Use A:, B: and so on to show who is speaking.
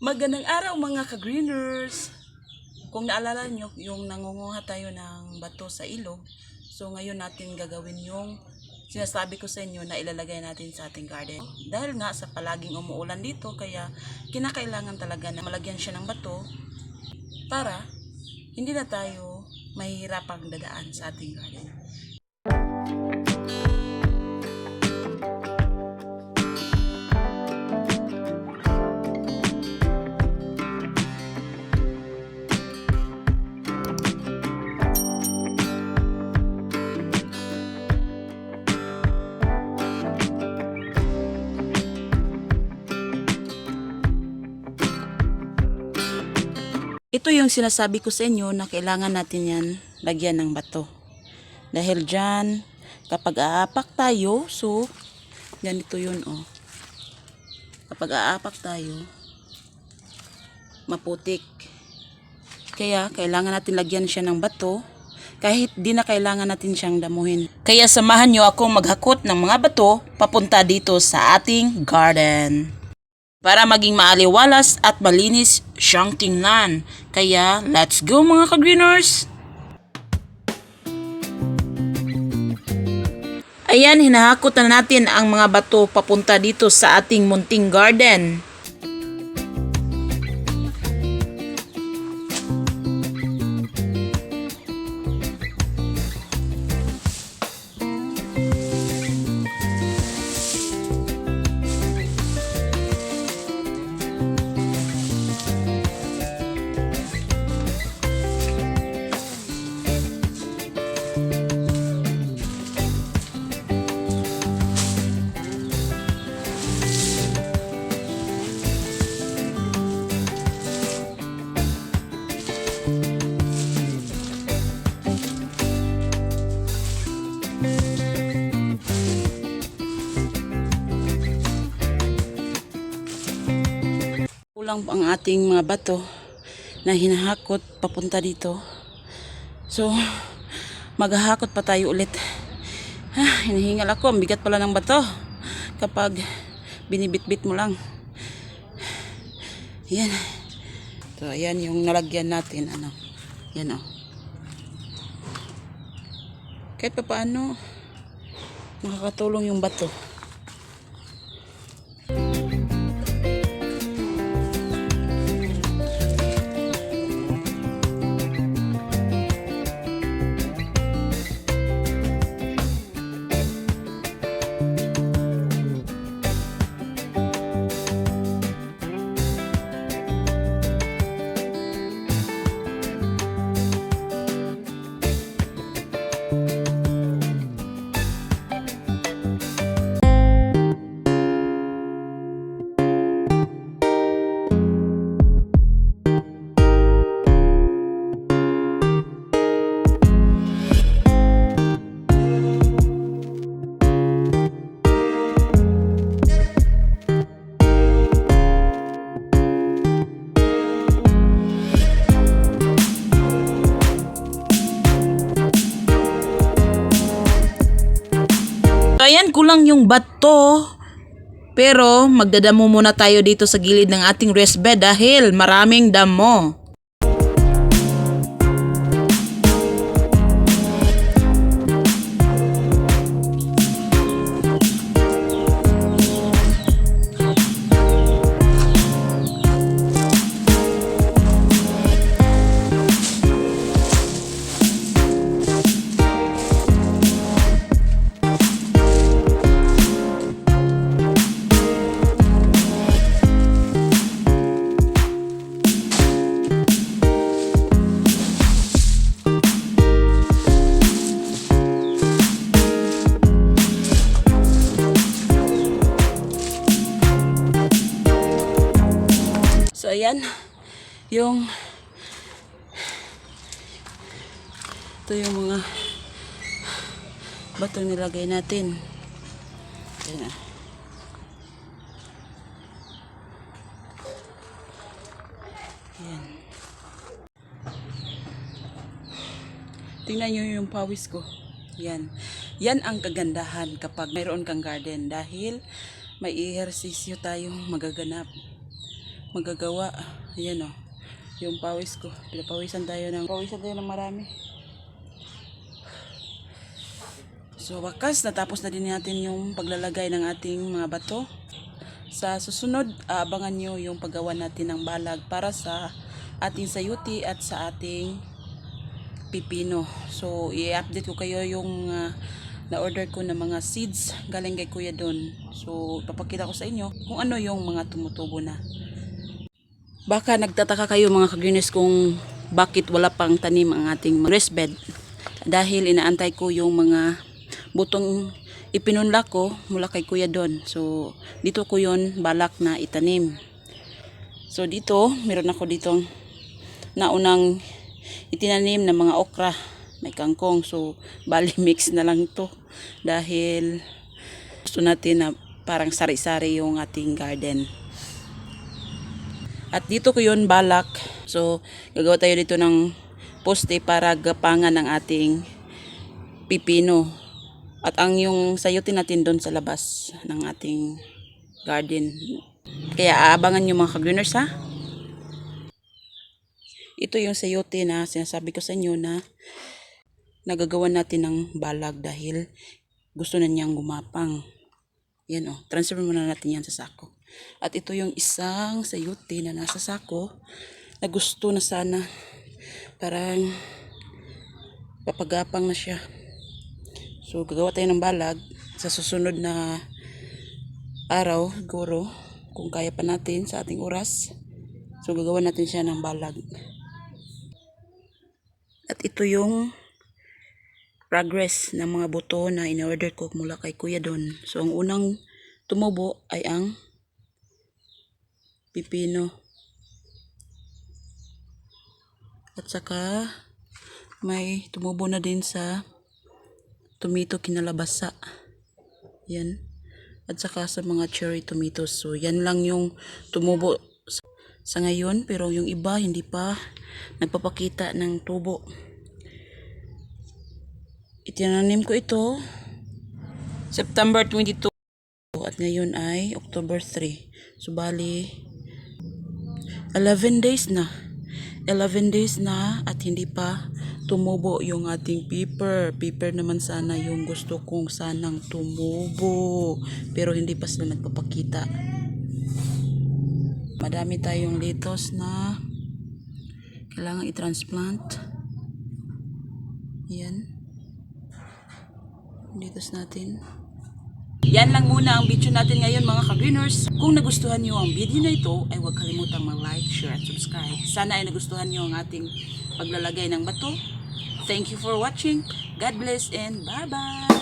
A: Magandang araw mga ka-greeners! Kung naalala nyo, yung nangunguha tayo ng bato sa ilog, so ngayon natin gagawin yung sinasabi ko sa inyo na ilalagay natin sa ating garden. Dahil nga sa palaging umuulan dito, kaya kinakailangan talaga na malagyan siya ng bato para hindi na tayo mahihirapang dadaan sa ating garden. Ito yung sinasabi ko sa inyo na kailangan natin yan lagyan ng bato. Dahil dyan, kapag aapak tayo, so, ganito yun, oh. Kapag aapak tayo, maputik. Kaya, kailangan natin lagyan siya ng bato, kahit di na kailangan natin siyang damuhin. Kaya samahan nyo ako maghakot ng mga bato papunta dito sa ating garden para maging maaliwalas at malinis siyang tingnan. Kaya, let's go mga ka-greeners! Ayan, hinahakot na natin ang mga bato papunta dito sa ating munting garden. Kulang ang ating mga bato na hinahakot papunta dito. So, maghahakot pa tayo ulit. Ah, hinihingal ako. Ang bigat pala ng bato. Kapag binibitbit mo lang. Yan. So, ayan yung nalagyan natin. Ano. Yan o. Oh. Kahit pa paano, makakatulong yung bato. Ayan, kulang yung bato. Pero, magdadamo muna tayo dito sa gilid ng ating rest bed dahil maraming damo. Ayan. Yung ito yung mga bato nilagay natin. Ayan na. Ayan. Tingnan nyo yung pawis ko. Yan. Yan ang kagandahan kapag mayroon kang garden dahil may ehersisyo tayong magaganap. Magagawa. Ayan o. Yung pawis ko. Pinapawisan tayo ng, pawisan tayo ng marami. So wakas, natapos na din natin yung paglalagay ng ating mga bato. Sa susunod, aabangan nyo yung paggawa natin ng balag para sa ating sayuti at sa ating pipino. So, i-update ko kayo yung ah, na-order ko na mga seeds galing kay Kuya Don. So, papakita ko sa inyo kung ano yung mga tumutubo na. Baka nagtataka kayo mga kagreeners kung bakit wala pang tanim ang ating raised bed. Dahil inaantay ko yung mga butong ipinunla ko mula kay Kuya Don. So, dito ko yon balak na itanim. So, dito, meron ako ditong naunang itinanim na mga okra. May kangkong. So, bali mix na lang to Dahil gusto natin na parang sari-sari yung ating garden. At dito ko yun balak. So, gagawa tayo dito ng poste para gapangan ng ating pipino. At ang yung sayutin natin doon sa labas ng ating garden. Kaya aabangan nyo mga ka-greeners ha. Ito yung sayote na sinasabi ko sa inyo na nagagawa natin ng balag dahil gusto na niyang gumapang. Yan o, transfer muna natin yan sa sako. At ito yung isang sayote na nasa sako na gusto na sana parang papagapang na siya. So, gagawa tayo ng balag sa susunod na araw, siguro, kung kaya pa natin sa ating oras. So, gagawa natin siya ng balag. At ito yung progress ng mga buto na in-order ko mula kay Kuya Don. So, ang unang tumubo ay ang pipino. At saka, may tumubo na din sa tomato kinalabasa. Yan. At saka sa mga cherry tomatoes. So, yan lang yung tumubo sa, sa ngayon. Pero yung iba, hindi pa nagpapakita ng tubo. Itinanim ko ito September 22 at ngayon ay October 3. So, 11 days na. 11 days na at hindi pa tumubo yung ating pepper. Pepper naman sana yung gusto kong sanang tumubo. Pero hindi pa sila nagpapakita. Madami tayong lettuce na kailangan i-transplant. Yan. Lettuce natin. Yan lang muna ang video natin ngayon mga ka-greeners. Kung nagustuhan nyo ang video na ito, ay huwag kalimutang mag-like, share at subscribe. Sana ay nagustuhan nyo ang ating paglalagay ng bato. Thank you for watching. God bless and bye-bye!